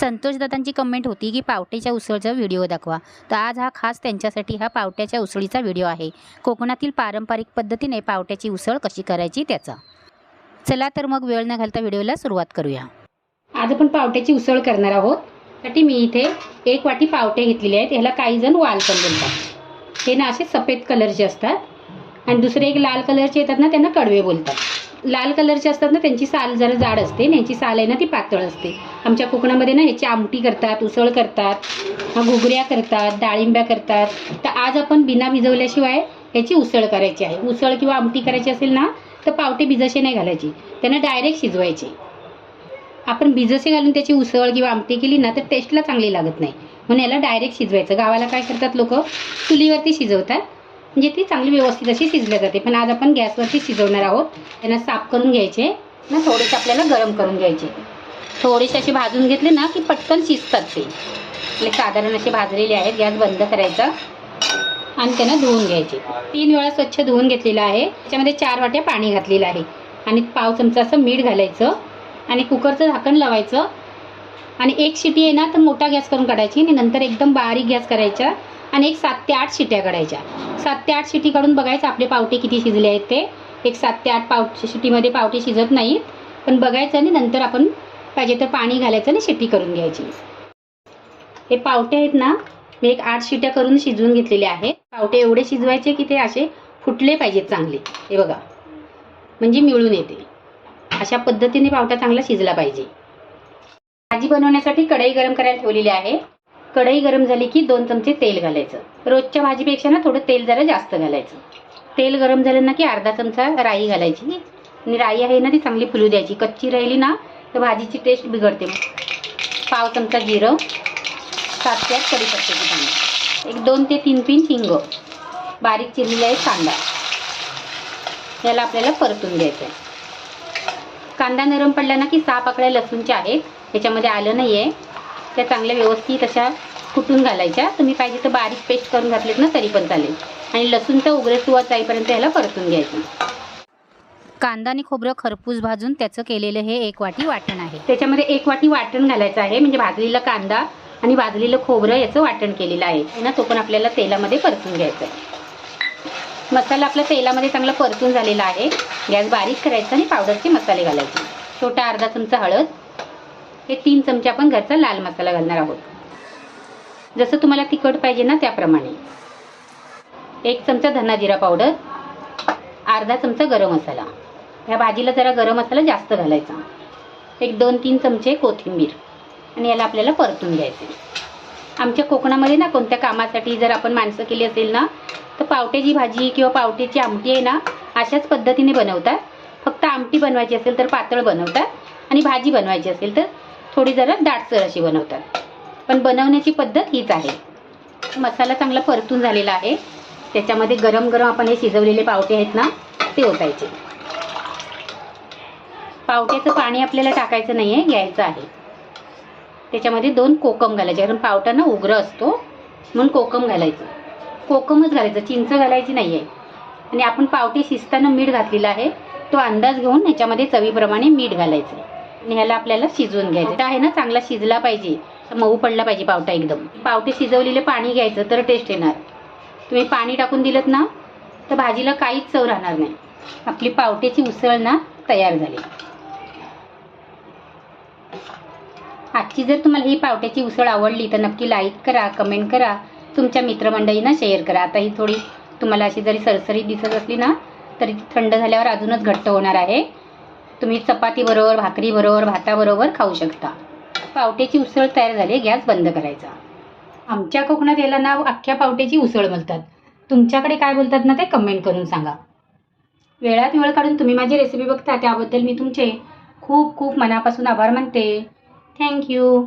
संतोषदादांची comment होती की पावट्याच्या उसळचा व्हिडिओ दाखवा. तर आज हा खास त्यांच्यासाठी हा पावट्याच्या उसळीचा व्हिडिओ आहे. कोकणातील पारंपरिक पद्धतीने पावट्याची उसळ कशी करायची त्याचा. चला तर मग वेळ न घालता व्हिडिओला सुरुवात करूया. आज आपण पावट्याची उसळ करणार आहोत. साठी मी इथे एक वाटी पावटे घेतलेले आहेत. ह्याला काही जण वाल पण बोलतात. हे ना असे सफेद कलरचे असतात. आणि दुसरे एक लाल कलरचे येतात ना त्यांना कडवे बोलतात. लाल कलरचे असतात ना त्यांची साल जरा जाड असते. आणि यांची साल आहे ना ती पातळ असते. आमच्या कोकणामध्ये ना ह्याची आमटी करतात उसळ करतात घुगऱ्या करतात डाळिंब्या करतात. तर आज आपण बिना भिजवल्याशिवाय ह्याची उसळ करायची आहे. उसळ किंवा आमटी करायची असेल ना तर पावटे भिजसे नाही घालायची. त्यांना डायरेक्ट शिजवायचे. आपण भिजसे घालून त्याची उसळ किंवा आमटी केली ना तर टेस्टला चांगली लागत नाही. म्हणून याला डायरेक्ट शिजवायचं. गावाला काय करतात लोक? चुलीवरती शिजवतात. म्हणजे ती चांगली व्यवस्थित अशी शिजल्या जाते. पण आज आपण गॅसवरती शिजवणार आहोत. त्यांना साफ करून घ्यायचे. ना थोडेसे आपल्याला गरम करून घ्यायचे. थोडेसे असे भाजून घेतले ना की पटकन शिजतात ते. आपले साधारण असे भाजलेले आहेत. गॅस बंद करायचा. आणि त्यांना धुवून घ्यायचे. तीन वेळा स्वच्छ धुवून घेतलेलं आहे. त्याच्यामध्ये चार वाट्या पाणी घातलेलं आहे. आणि पाव चमचा असं मीठ घालायचं. आणि कुकरचं झाकण लावायचं. आणि एक शिटी आहे ना तर मोठा गॅस करून काढायची आणि नंतर एकदम बारीक गॅस करायचा आणि एक सात ते आठ शिट्या काढायच्या. सात ते आठ शिटी काढून बघायचं आपले पावटे किती शिजले आहेत ते. एक सात ते आठ पाव शिटीमध्ये पावटे शिजत नाहीत. पण बघायचं आणि नंतर आपण पाहिजे तर पाणी घालायचं आणि शिट्टी करून घ्यायची. हे पावटे आहेत ना मी एक आठ शिट्या करून शिजवून घेतलेले आहेत. पावटे एवढे शिजवायचे की ते असे फुटले पाहिजेत चांगले. हे बघा. म्हणजे मिळून येते. अशा पद्धतीने पावटा चांगला शिजला पाहिजे. भाजी बनवण्यासाठी कढई गरम करायला ठेवलेली आहे. कढई गरम झाली की दोन चमचे तेल घालायचं. रोजच्या भाजीपेक्षा ना थोडं तेल जरा जास्त घालायचं. तेल गरम झालं ना की अर्धा चमचा राई घालायची. आणि राई आहे ना ती चांगली फुलू द्यायची. कच्ची राहिली ना तर भाजीची टेस्ट बिघडते पाव चमचा जिरं सात ते आठ कढीपत्त्याची पानं एक दोन ते तीन पिंच हिंग. बारीक चिरलेला एक कांदा. याला आपल्याला परतून घ्यायचं आहे कांदा नरम पडला ना की सहा पाकळ्या लसूणच्या आहेत. त्याच्यामध्ये आलं नाही आहे त्या चांगल्या व्यवस्थित अशा कुटून घालायच्या. तुम्ही पाहिजे तर बारीक पेस्ट करून घातलेत ना तरी पण चालेल. आणि लसूणचा उघडे सुवास जाईपर्यंत ह्याला परतून घ्यायचं. कांदा आणि खोबरं खरपूस भाजून त्याचं केलेलं हे एक वाटी वाटण आहे. त्याच्यामध्ये एक वाटी वाटण घालायचं आहे. म्हणजे भाजलेला कांदा आणि भाजलेलं खोबरं याचं वाटण केलेलं आहे. ना तो पण आपल्याला तेलामध्ये परतून घ्यायचा आहे. मसाला आपला तेलामध्ये चांगला परतून झालेला आहे. गॅस बारीक करायचा आणि पावडरचे मसाले घालायचे. छोटा अर्धा चमचा हळद हे तीन चमचे आपण घरचा लाल मसाला घालणार आहोत. जसं तुम्हाला तिखट पाहिजे ना त्याप्रमाणे. एक चमचा धना जिरा पावडर अर्धा चमचा गरम मसाला. ह्या भाजीला जरा गरम मसाला जास्त घालायचा. एक दोन तीन चमचे कोथिंबीर आणि याला आपल्याला परतून घ्यायचे. आमच्या कोकणामध्ये ना कोणत्या कामासाठी जर आपण माणसं केली असेल ना तर पावट्याची भाजी किंवा पावट्याची आमटी आहे ना अशाच पद्धतीने बनवतात. फक्त आमटी बनवायची असेल तर पातळ बनवतात आणि भाजी बनवायची असेल तर थोडी जरा दाटसर अशी बनवतात. पण बनवण्याची पद्धत हीच आहे. मसाला चांगला परतून झालेला आहे. त्याच्यामध्ये गरम गरम आपण हे शिजवलेले पावटे आहेत ना ते ओतायचे. पावट्याचं पाणी आपल्याला टाकायचं नाही आहे घ्यायचं आहे. त्याच्यामध्ये दोन कोकम घालायचे. कारण पावटा ना उग्र असतो म्हणून कोकम घालायचं. कोकमच घालायचं चिंच घालायची नाही आहे आणि आपण पावटे शिजताना मीठ घातलेला आहे तो अंदाज घेऊन ह्याच्यामध्ये चवीप्रमाणे मीठ घालायचं. ह्याला आपल्याला शिजवून घ्यायचं. तर आहे ना चांगला शिजला पाहिजे. मऊ पडला पाहिजे पावटा एकदम. पावटे शिजवलेले पाणी घ्यायचं तर टेस्ट येणार. तुम्ही पाणी टाकून दिलं ना तर भाजीला काहीच चव राहणार नाही. आपली पावट्याची उसळ ना तयार झाली. आजची जर तुम्हाला ही पावट्याची उसळ आवडली तर नक्की लाईक करा कमेंट करा. तुमच्या मित्रमंडळींना शेअर करा. आता ही थोडी तुम्हाला अशी जरी सरसरीत दिसत असली ना तरी थंड झाल्यावर अजूनच घट्ट होणार आहे. तुम्ही चपातीबरोबर भाकरीबरोबर भाताबरोबर खाऊ शकता. पावट्याची उसळ तयार झाली गॅस बंद करायचा. आमच्या कोकणात याला नाव अख्ख्या पावट्याची उसळ बोलतात. तुमच्याकडे काय बोलतात ना ते कमेंट करून सांगा. वेळात वेळ काढून तुम्ही माझी रेसिपी बघता त्याबद्दल मी तुमचे खूप खूप मनापासून आभार मानते. थँक्यू